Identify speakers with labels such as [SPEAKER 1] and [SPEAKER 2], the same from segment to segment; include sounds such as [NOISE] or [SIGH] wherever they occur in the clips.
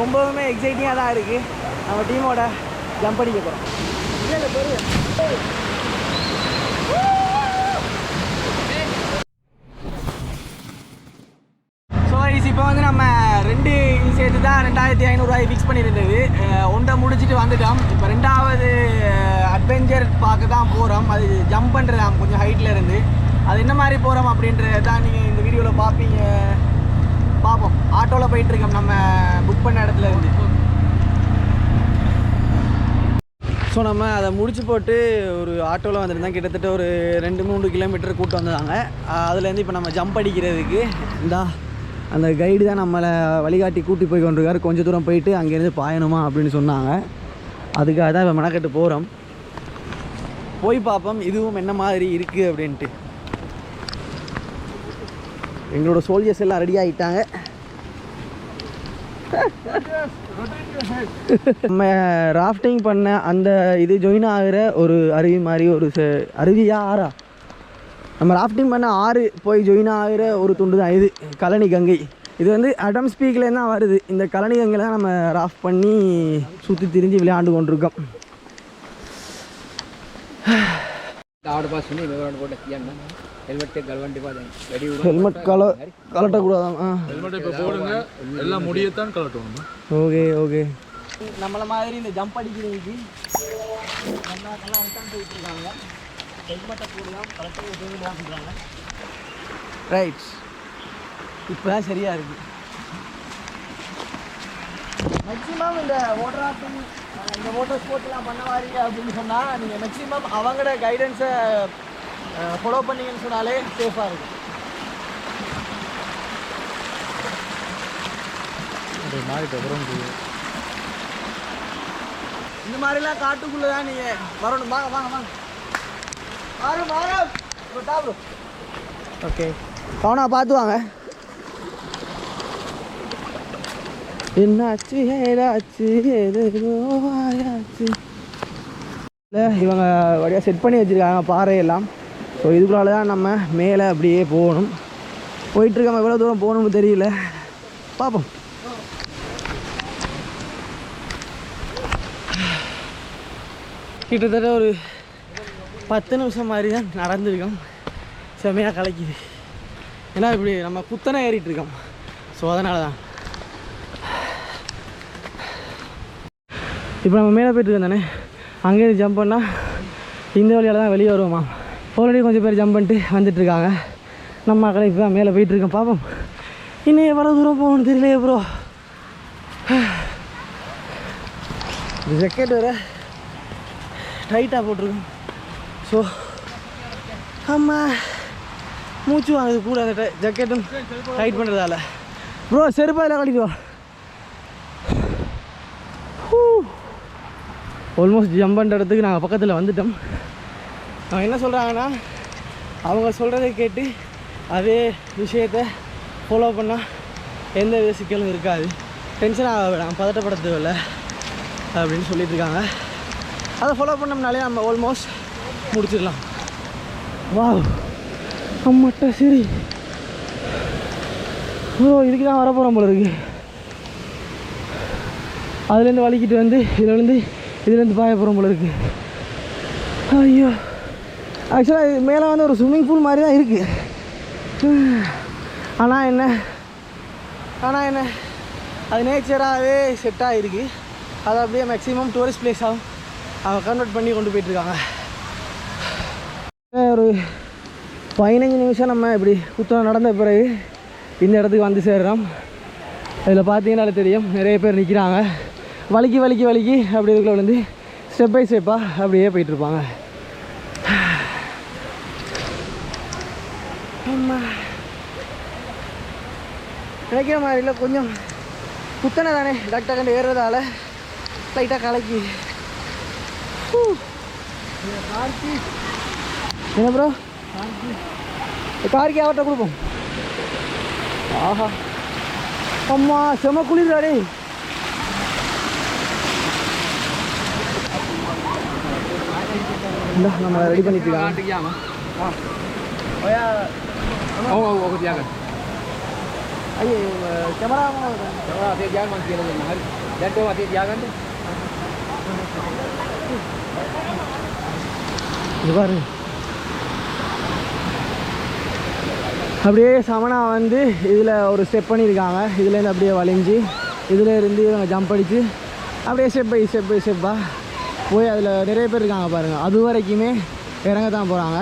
[SPEAKER 1] ரொம்பவுமே எக்ஸைட்டிங்காக தான் இருக்குது நம்ம டீமோட ஜம்ப் அடிக்க போகிறோம் இப்போ வந்து நம்ம ரெண்டு சேர்த்து தான் ரெண்டாயிரத்தி ஐநூறுரூவாய் ஃபிக்ஸ் பண்ணியிருந்தது. ஒன்றை முடிச்சுட்டு வந்துட்டோம். இப்போ ரெண்டாவது அட்வென்ச்சர் பார்க்க தான் போகிறோம் அது ஜம்ப் பண்ணுறதாம் கொஞ்சம் ஹைட்டில் இருந்து. அது என்ன மாதிரி போகிறோம் அப்படின்றத தான் நீங்கள் இந்த வீடியோவில் பார்ப்பீங்க. பார்ப்போம் ஆட்டோவில் போயிட்டுருக்கோம். நம்ம புக் பண்ண இடத்துல இருந்து. ஸோ நம்ம அதை முடிச்சு போட்டு ஒரு ஆட்டோவில் வந்துருந்தோம். கிட்டத்தட்ட ஒரு ரெண்டு மூணு கிலோமீட்டர் கூட்டு வந்தாங்க அதுலேருந்து இப்போ நம்ம ஜம்ப் அடிக்கிறதுக்கு இந்தா அந்த கைடு தான் நம்மளை வழிகாட்டி கூட்டி போய் கொண்டிருக்காரு. கொஞ்சம் தூரம் போயிட்டு அங்கேருந்து பாயணுமா அப்படின்னு சொன்னாங்க. அதுக்காக தான் இப்போ மெனக்கட்டு போகிறோம் போய் பார்ப்போம் இதுவும் என்ன மாதிரி இருக்குது அப்படின்ட்டு. எங்களோட சோல்ஜர்ஸ் எல்லாம் ரெடி ஆகிட்டாங்க நம்ம ராஃப்டிங் பண்ண அந்த இது ஜாயின் ஆகிற ஒரு அருவி மாதிரி ஒரு ச- அருவியா ஆறா நம்ம ராஃப்டிங் பண்ண ஆறு போய் ஜாயின் ஆகிற ஒரு துண்டு தான் இது கழனி கங்கை. இது வந்து அடம் ஸ்பீக்லேருந்து தான் வருது. இந்த கழனி கங்கையில் தான் நம்ம ராஃப்ட் பண்ணி சுற்றி திரிஞ்சு விளையாண்டு கொண்டிருக்கோம்.
[SPEAKER 2] ஆடபாசுன்னு விவரம் கூட செய்யணும் ஹெல்மெட்டு கல்வண்டிப்பா வெடி
[SPEAKER 1] ஹெல்மெட் கல கலட்டக்கூடாதாம் ஆ
[SPEAKER 3] ஹெல்மெட் போடுங்க எல்லாம் முடியத்தான் கலட்டணும்
[SPEAKER 1] ஓகே ஓகே நம்மள மாதிரி இந்த ஜம்ப் அடிக்கிறதுக்கு ஹெல்மெட்டை போடலாம் கலெக்டர் உதவிலாம் பண்ணுறாங்க ரைட் சரியாக இருக்குது மேக்ஸிமம் இந்த ஓட்டர் இந்த வாட்டர் ஸ்போர்ட்லாம் பண்ண வாரீங்க அப்படின்னு சொன்னால் நீங்கள் மேக்ஸிமம் அவங்களோட கைடன்ஸை ஃபாலோ பண்ணீங்கன்னு சொன்னாலே சேஃபாக இருக்கும். இந்த மாதிரிலாம் காட்டுக்குள்ளே தான் நீங்கள் வரணும். வாங்க வாங்க வாங்க. வாங்க வாங்க. ஓகே கவனா பார்த்து வாங்க. என்னாச்சு ஏதாச்சு ஏதோ ஆயாச்சு இல்லை இவங்க வழியாக செட் பண்ணி வச்சுருக்காங்க பாறையெல்லாம். ஸோ இதுக்குள்ளால தான் நம்ம மேலே அப்படியே போகணும். போயிட்டுருக்காம எவ்வளோ தூரம் போகணும்னு தெரியல. பார்ப்போம். கிட்டத்தட்ட ஒரு பத்து நிமிஷம் மாதிரி தான் நடந்திருக்கோம். செமையாக கலைக்குது. ஏன்னா இப்படி நம்ம குத்தனை ஏறிட்டுருக்கோம். ஸோ அதனால தான் இப்போ நம்ம மேலே போயிட்டுருக்கோம் தானே? அங்கேருந்து ஜம்ப் பண்ணால் இந்த வழியால் தான் வெளியே வருவோமா? ஆல்ரெடி கொஞ்சம் பேர் ஜம்ப் பண்ணிட்டு வந்துட்டுருக்காங்க நம்ம அக்கறை இப்போ தான் மேலே போயிட்டுருக்கோம் பார்ப்போம். இன்னும் எவ்வளோ தூரம் போகணும்னு தெரியலையே ப்ரோ ஜக்கெட் வேறு டைட்டாக போட்டிருக்கோம். ஸோ ஆமாம் மூச்சு வாங்குது கூட அந்த ஜக்கெட்டும் டைட் பண்ணுறதால ப்ரோ செருப்பாக இதில் கழிட்டு Whew. ஆல்மோஸ்ட் ஜம்ப் பண்ணுற இடத்துக்கு நாங்கள் பக்கத்தில் வந்துட்டோம். அவங்க என்ன சொல்கிறாங்கன்னா அவங்க சொல்கிறத கேட்டு அதே விஷயத்தை ஃபாலோ பண்ணால் எந்த வித சிக்கலும் இருக்காது. டென்ஷன் ஆக வேணாம் பதட்டப்பட தேவையில்ல அப்படின்னு சொல்லிட்டு இருக்காங்க. அதை ஃபாலோ பண்ணோம்னாலே நம்ம ஆல்மோஸ்ட் முடிச்சிடலாம். வா அம்மட்ட சரி. ஓ இதுக்கு தான் வரப்போகிறோம் போல இருக்கு. அதுலேருந்து வலிக்கிட்டு வந்து இதுலேருந்து இதுலேருந்து பாயப்புறம் போல இருக்குது ஐயோ. ஆக்சுவலாக இது மேலே வந்து ஒரு ஸ்விம்மிங் பூல் மாதிரி தான் இருக்குது ஆனால் என்ன? ஆனால் என்ன? அது நேச்சராகவே செட் ஆகிருக்கு அதை அப்படியே மேக்ஸிமம் டூரிஸ்ட் பிளேஸாகவும் அவங்க கன்வெர்ட் பண்ணி கொண்டு போயிட்டுருக்காங்க ஒரு பதினஞ்சு நிமிஷம் நம்ம இப்படி குத்தம் நடந்த பிறகு இந்த இடத்துக்கு வந்து சேர்றோம். இதில் பார்த்தீங்கன்னாலே தெரியும் நிறைய பேர் நிற்கிறாங்க வலிக்கி வலிக்கி வலிக்கி. அப்படி இதுக்குள்ள விழுந்து ஸ்டெப் பை ஸ்டெப்பாக அப்படியே போயிட்டுருப்பாங்க ஆமா நினைக்கிற மாதிரி இல்லை கொஞ்சம் குத்தனை தானே. டாக்டர் கண்டு ஏறுறதால லைட்டாக கலக்கி. என்ன ப்ரோ கார்க்கு அவர்கிட்ட கொடுப்போம். ஆஹா. அம்மா செம குளிர்றாடே நம்ம ரெடி பண்ணிட்டு இருக்காங்க
[SPEAKER 2] అయ్యి కెమెరా కెమెరా అదే జాగ మనకి తెలియదు మరి లేకపోతే అదే జాగ
[SPEAKER 1] అంటే இவ்வாறு அப்படியே சமனா வந்து இதில் ஒரு ஸ்டெப் பண்ணியிருக்காங்க. இதுலேருந்து அப்படியே வளைஞ்சு இதில் இருந்து இவங்க ஜம்ப் அடித்து அப்படியே ஸ்டெப் பை ஸ்டெப் பை ஸ்டெப்பாக போய் அதில் நிறைய பேர் இருக்காங்க பாருங்கள் அது வரைக்குமே இறங்க தான் போகிறாங்க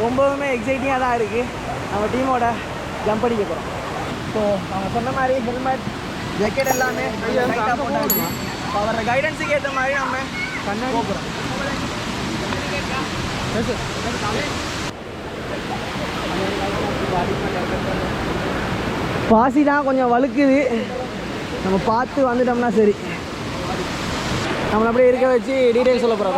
[SPEAKER 1] ரொம்பவுமே எக்ஸைட்டிங்காக தான் இருக்குது நம்ம டீமோட ஜம்ப் அடிக்க போகிறோம் ஸோ அவங்க சொன்ன மாதிரி ஹெல்மெட் ஜாக்கெட் எல்லாமே அவரோட கைடன்ஸுக்கு ஏற்ற மாதிரி நம்ம கண்ணாடி போகிறோம் பாசி தான் கொஞ்சம் வழுக்குது. நம்ம பார்த்து வந்துட்டோம்னா சரி. நம்மளை அப்படியே இருக்க வச்சு டீட்டெயில் சொல்ல போகிறோம்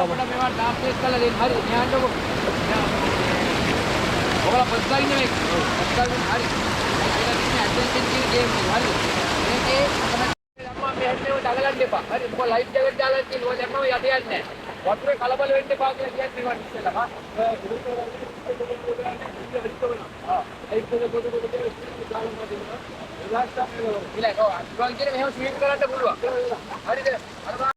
[SPEAKER 2] కలబలు వెంటే బాగా ಇಲ್ಲ ಅಡ್ವಾನ್ಸ್ ಮೇಲೆ ಸ್ವೀಟ್ ಕರಾಟ ಬಿಡುವ ಅಡಿದೆ
[SPEAKER 1] ಅಲ್ವಾ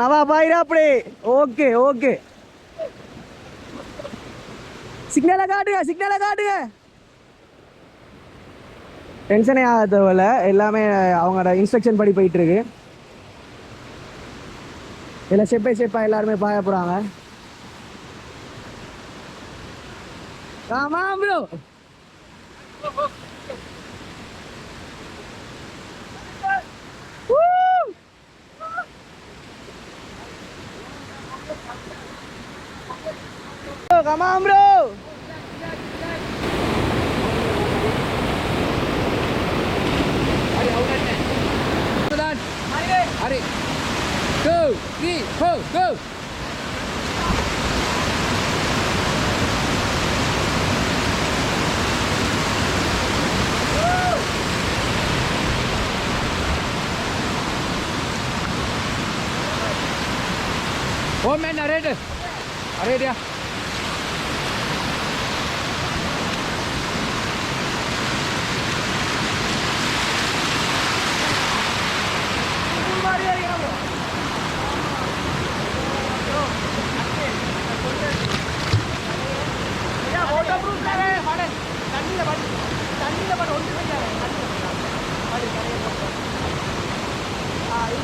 [SPEAKER 1] నవాబాయి అప్పుడే ஓகே ஓகே. சிக்னலை காட்டுங்க சிக்னலை காட்டுங்க. டென்ஷனே ஆக தேவையில்ல எல்லாமே அவங்களோட இன்ஸ்ட்ரக்ஷன் படி போயிட்டுருக்கு. இதில் ஸ்டெப் பை ஸ்டெப்பாக எல்லாருமே பாய போகிறாங்க ஆமாம் bro Come on, bro!
[SPEAKER 2] Go! Three, four, go. அரேடியா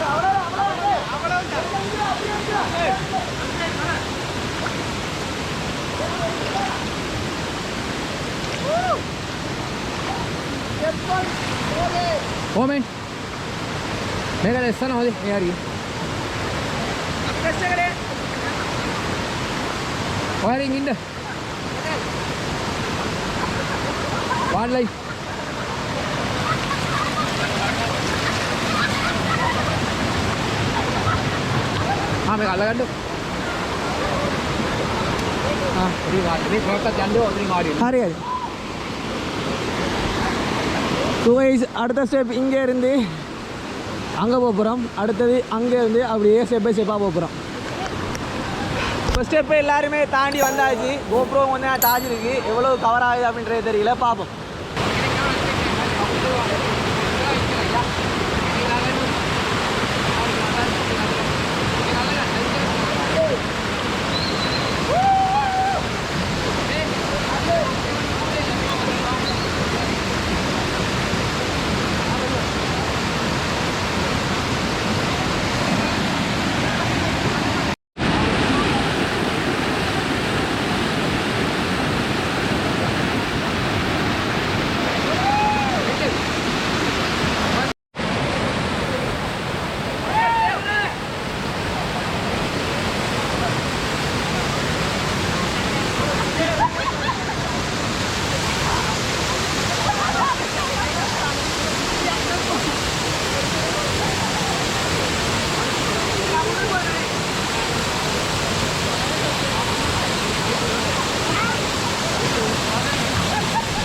[SPEAKER 2] அவ்வளோ அவ்வளோ அவ்வளோ அப்படியே அப்படியே ඕමෙන් මේක ලෙස්සන හොදි මේ හරි ඔයරින් ඉන්න වාඩිලයි ආ මේක අල්ලගන්න
[SPEAKER 1] ஹரி ஹரி ஸோ அடுத்த ஸ்டெப் இங்கே இருந்து அங்கே போக போகிறோம் அடுத்தது அங்கே இருந்து அப்படியே ஸ்டெப் பை ஸ்டெப்பாக போக போகிறோம் இப்போ ஸ்டெப்பு எல்லாருமே தாண்டி வந்தாச்சு கோப்ரோ வந்து சார்ஜ் இருக்கு எவ்வளோ கவர் ஆகுது அப்படின்றது தெரியல பார்ப்போம்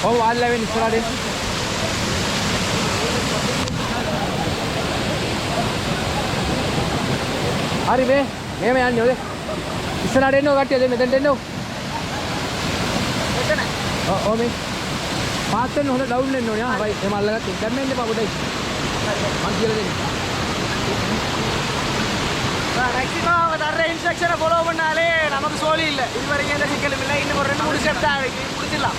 [SPEAKER 2] ඔව් වාඩිලා වෙන්න ඉස්සරහට එන්න. හරි මේ මෙහෙම යන්නේ ඔය. ඉස්සරහට එන්නෝ කට්ටිය දෙන්න මෙතනට එන්නෝ එතන ඔව් ඔව් මේ පාත් වෙන්න හොඳ ඩවුන් වෙන්න ඕනේ ආ හරි එම අල්ලගත්තා දැන් මෙන්න එපා පොඩ්ඩයි මං කියලා දෙන්න
[SPEAKER 1] மேக்ஸிமம் அவங்க தர்ற இன்ஸ்ட்ரக்ஷனை ஃபாலோ பண்ணாலே நமக்கு சோழி இல்லை இது வரைக்கும் எந்த சிக்கலும் இல்லை இன்னும் ஒரு ரெண்டு மூணு ஸ்டெப் தான் இருக்கு முடிச்சிடலாம்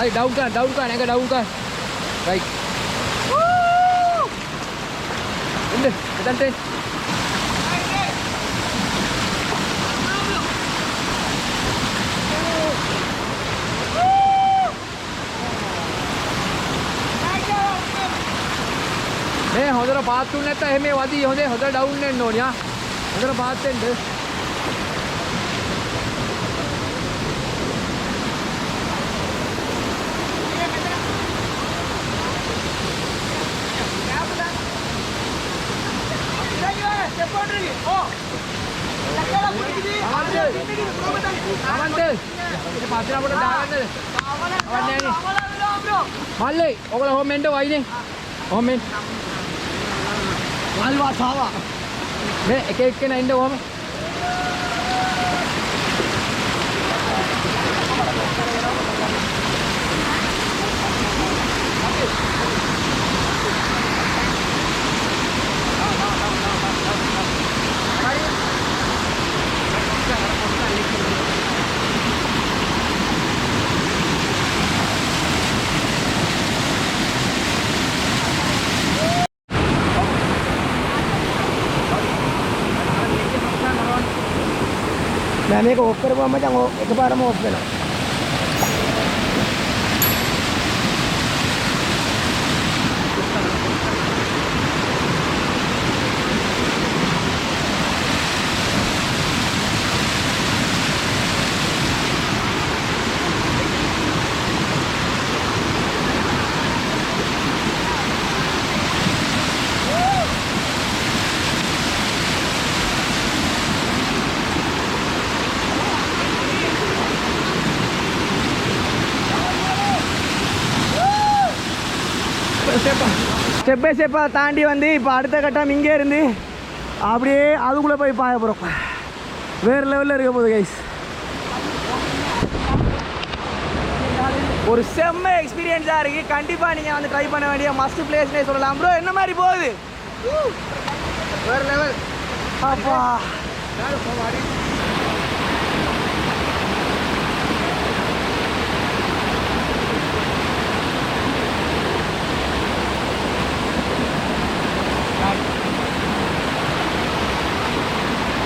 [SPEAKER 2] හරි ඩවුන් කරන්න ඩවුන් කරන්න ඇඟ ඩවුන් කරන්න රයිට් එන්න මෙතනට එන්න මේ හොඳට පාත් තුන් නැත්නම් එහෙම වදී හොඳේ හොඳ ඩවුන් වෙන්න ඕනියා හොඳට පාත් වෙන්න පත්‍රපට දාගන්නද? අවන්නේ නේ. මල්ලේ ඔගල හොම්මෙන්ට වයිනේ. හොම්මෙන්.
[SPEAKER 1] මල්වා සාවා.
[SPEAKER 2] මේ එක එක්කෙනා ඉන්න ඔහම.
[SPEAKER 1] Thank you. මේක ඔෆ් කරපුවම මචං ඔ එකපාරම ඔෆ් වෙනවා. ஸ்டெப் பை ஸ்டெப்பாக தாண்டி வந்து இப்போ அடுத்த கட்டம் இங்கே இருந்து அப்படியே அதுக்குள்ளே போய் பாய போகிறோம் வேறு லெவலில் இருக்க போகுது கைஸ் ஒரு செம்ம எக்ஸ்பீரியன்ஸாக இருக்குது கண்டிப்பாக நீங்கள் வந்து ட்ரை பண்ண வேண்டிய மஸ்ட் பிளேஸ்னே சொல்லலாம். ப்ரோ என்ன மாதிரி போகுது? வேறு லெவல் அப்பா.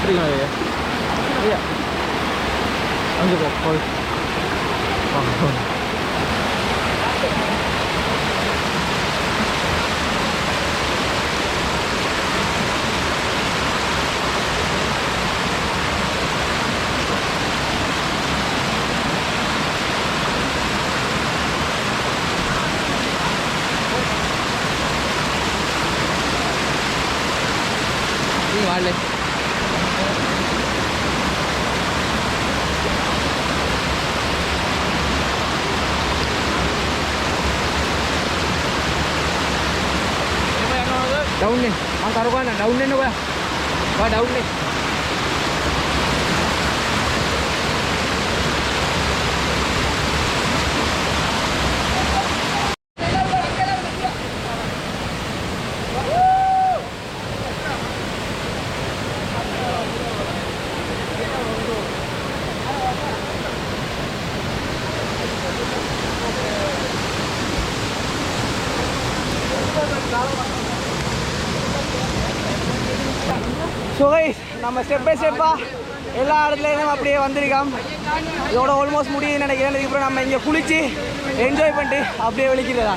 [SPEAKER 2] 플라예요. 야. 안겨봐, 벌. डाऊन नाही ना बा.
[SPEAKER 1] डाऊन नाही நம்ம ஸ்டெப் பை ஸ்டெப்பாக எல்லா இடத்துலையும் அப்படியே வந்திருக்கோம். இதோட ஆல்மோஸ்ட் முடியுதுன்னு நினைக்கிறேன். இதுக்கப்புறம் நம்ம இங்கே குளிச்சு என்ஜாய் பண்ணிட்டு அப்படியே வெளிக்கிறதா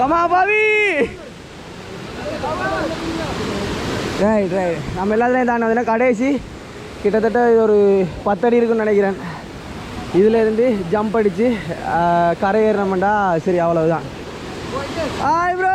[SPEAKER 1] ரமா பாவி ரைட் ரைட் நம்ம எல்லாத்துலேயும் தாண்டி வந்தோன்னா கடைசி கிட்டத்தட்ட இது ஒரு பத்தடி இருக்குன்னு நினைக்கிறேன். இதுலேருந்து ஜம்ப் அடித்து கரை ஏறினோம்டா. சரி அவ்வளவுதான். ஆய் ப்ரோ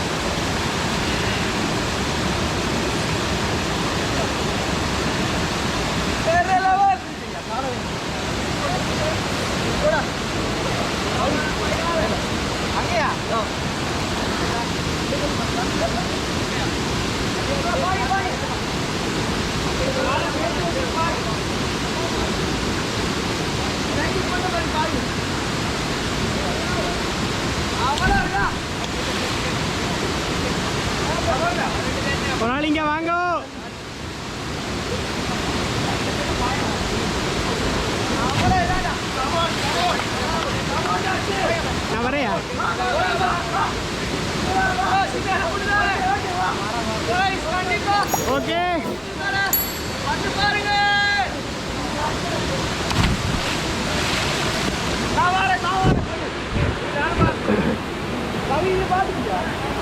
[SPEAKER 1] ஒரு நாள் இங்கே வாங்க நான் வரையா ஓகே.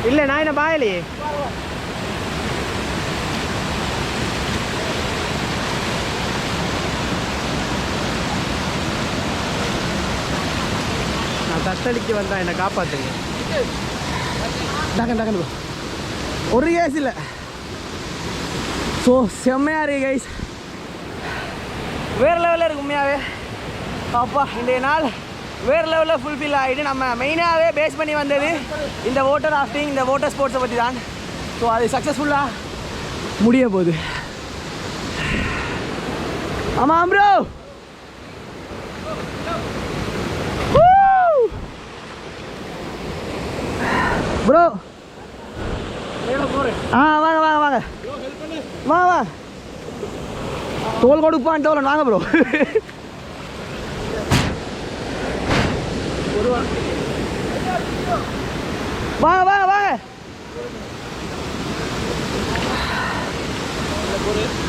[SPEAKER 1] இல்லை நான் என்ன பாயலையே நான் தட்டடிக்கு வந்தா என்னை காப்பாத்துங்க. டக்கன் டக்கன். ஒரு கேஸ் இல்லை. ஸோ செம்மையாக இருக்கு கைஸ் வேறு லெவலில் இருக்கு உண்மையாகவே அப்பா இன்றைய நாள் வேறு லெவலில் ஃபுல்ஃபில் ஆகிட்டு நம்ம மெயினாகவே பேஸ் பண்ணி வந்தது இந்த வாட்டர் ராஃப்டிங் இந்த வாட்டர் ஸ்போர்ட்ஸை பற்றி தான் ஸோ அது சக்ஸஸ்ஃபுல்லாக முடிய போகுது. ஆமாம் ப்ரோ ப்ரோ ஆ வாங்க வாங்க வாங்க. வா வா. தோல் கொடுப்பான்ட்டு அவ்வளோ நாங்கள் ப்ரோ வா வா வா.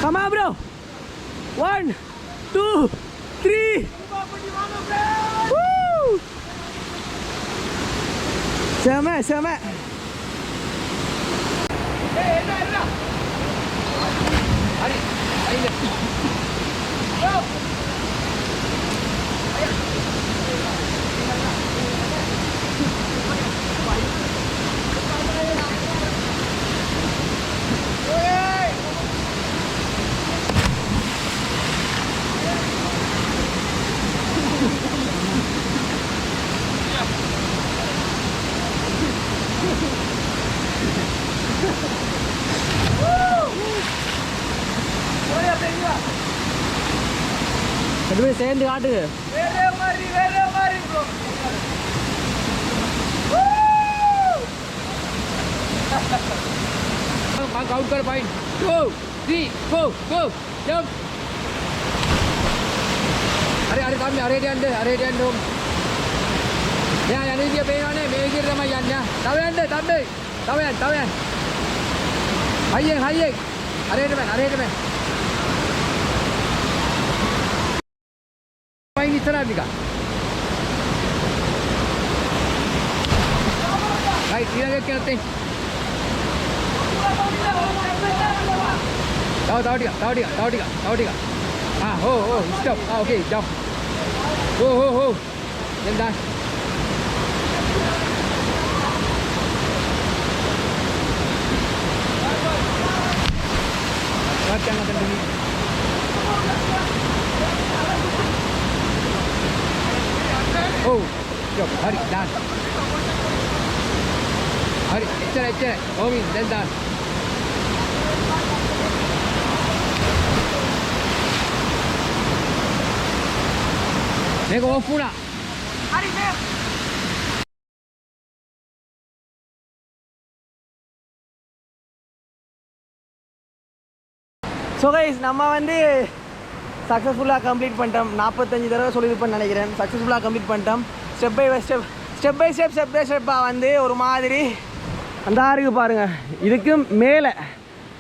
[SPEAKER 1] Come on bro one two three செம செம. ரெண்டு பேரும் சேர்ந்து காட்டு
[SPEAKER 2] கவுண்ட் கர் point two three go go jump අරි අරි තමයි අරේට යන්න අරේට යන්න ඕම් එයා යන විදිය පේනවනේ මේ විදියට තමයි යන්නේ තව යන්න තම්බේ තව යන්න තව යන්න හයියෙන් හයියෙන් අරේට බෑ අරේට බෑ વિસરાદિકા भाई धीरे धीरे करते दाओ दाओ टिका दाओ टिका दाओ टिका दाओ टिका हाँ हो हो स्टॉप हाँ ओके जाओ हो हो हो जल्दा Jangan kendali. おう。よく針ダン針いってないいってない。おみん全ダン猫オフラ。
[SPEAKER 1] 針で ஸோ கைஸ் நம்ம சக்ஸஸ்ஃபுல்லாக கம்ப்ளீட் பண்ணிட்டோம். நாற்பத்தஞ்சு தடவை சொல்லியிருப்பேன்னு நினைக்கிறேன். சக்ஸஸ்ஃபுல்லாக கம்ப்ளீட் பண்ணிட்டோம். Step by step step by step step by ஸ்டெப்பாக வந்து ஒரு மாதிரி அந்த ஆறுக்கு பாருங்க. இதுக்கு மேலே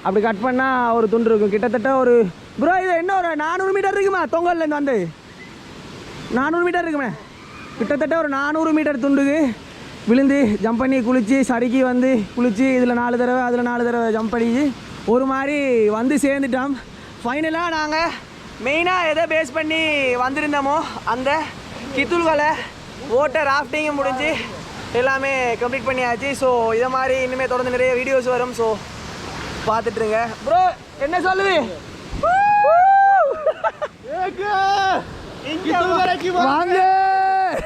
[SPEAKER 1] அப்படி கட் பண்ணால் ஒரு துண்டு இருக்கும். கிட்டத்தட்ட ஒரு ப்ரோ இது என்ன ஒரு நானூறு மீட்டர் இருக்குமா? தொங்கல்லேருந்து வந்து. நானூறு மீட்டர் இருக்குமே. கிட்டத்தட்ட ஒரு நானூறு மீட்டர் துண்டுக்கு விழுந்து ஜம்ப் பண்ணி குளித்து சறுக்கி வந்து குளித்து இதில் நாலு தடவை அதில் நாலு தடவை ஜம்ப் பண்ணி ஒரு மாதிரி வந்து சேர்ந்துட்டோம். ஃபைனலாக நாங்கள் மெயினாக எதை பேஸ் பண்ணி வந்திருந்தோமோ அந்த கித்துல்களை ஓட்ட ராஃப்டிங்கும் முடிஞ்சு எல்லாமே கம்ப்ளீட் பண்ணியாச்சு. ஸோ இதை மாதிரி இனிமேல் தொடர்ந்து நிறைய வீடியோஸ் வரும். ஸோ பார்த்துட்ருங்க ப்ரோ என்ன சொல்லுது? வாங்க. [LAUGHS]